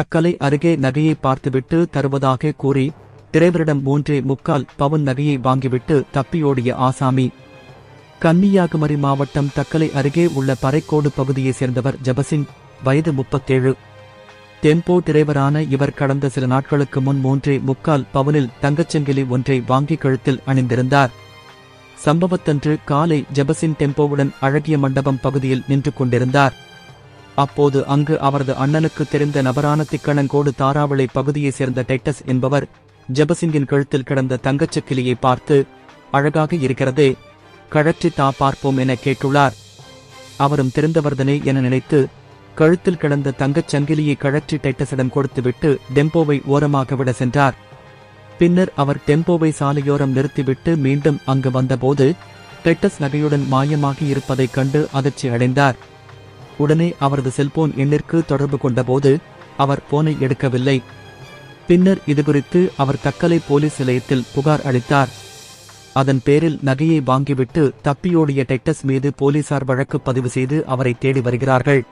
தக்கலை அருகே நகையை பார்த்துவிட்டு தருவதாக கூறி டிரைவரிடம் மூன்றே முக்கால் பவுன் நகையை வாங்கிவிட்டு தப்பியோடிய ஆசாமி. கன்னியாகுமரி மாவட்டம் தக்கலை அருகே உள்ள பறைக்கோடு பகுதியைச் சேர்ந்தவர் ஜபசிங் வயது முப்பத்தேழு. டெம்போ டிரைவரான இவர் கடந்த சில நாட்களுக்கு முன் மூன்றே முக்கால் பவுனில் தங்கச்சங்கிலி ஒன்றை வாங்கி கழுத்தில் அணிந்திருந்தார். சம்பவத்தன்று காலை ஜபசின் டெம்போவுடன் அழகிய மண்டபம் பகுதியில் நின்று கொண்டிருந்தார். அப்போது அங்கு அவரது அண்ணனுக்கு தெரிந்த நபரான திக்கணங்கோடு தாராவளை பகுதியைச் சேர்ந்த டைட்டஸ் என்பவர் ஜபசிங்கின் கழுத்தில் கிடந்த தங்கச்சக்கிலியை பார்த்து அழகாக இருக்கிறதே கழற்றி தா பார்ப்போம் என கேட்டுள்ளார். அவரும் தெரிந்தவர்தனே என நினைத்து கழுத்தில் கிடந்த தங்கச் சங்கிலியை கழற்றி டைட்டஸிடம் கொடுத்துவிட்டு டெம்போவை ஓரமாக விட சென்றார். பின்னர் அவர் டெம்போவை சாலையோரம் நிறுத்திவிட்டு மீண்டும் அங்கு வந்தபோது டெட்டஸ் நகையுடன் மாயமாகி இருப்பதைக் கண்டு அதிர்ச்சி அடைந்தார் உடனே அவரது செல்போன் எண்ணிற்கு தொடர்பு கொண்டபோது அவர் போனை எடுக்கவில்லை. பின்னர் இதுகுறித்து அவர் தக்கலை போலீஸ் நிலையத்தில் புகார் அளித்தார். அதன் பேரில் நகையை வாங்கிவிட்டு தப்பியோடிய டெக்டஸ் மீது போலீசார் வழக்கு பதிவு செய்து அவரை தேடி வருகிறார்கள்.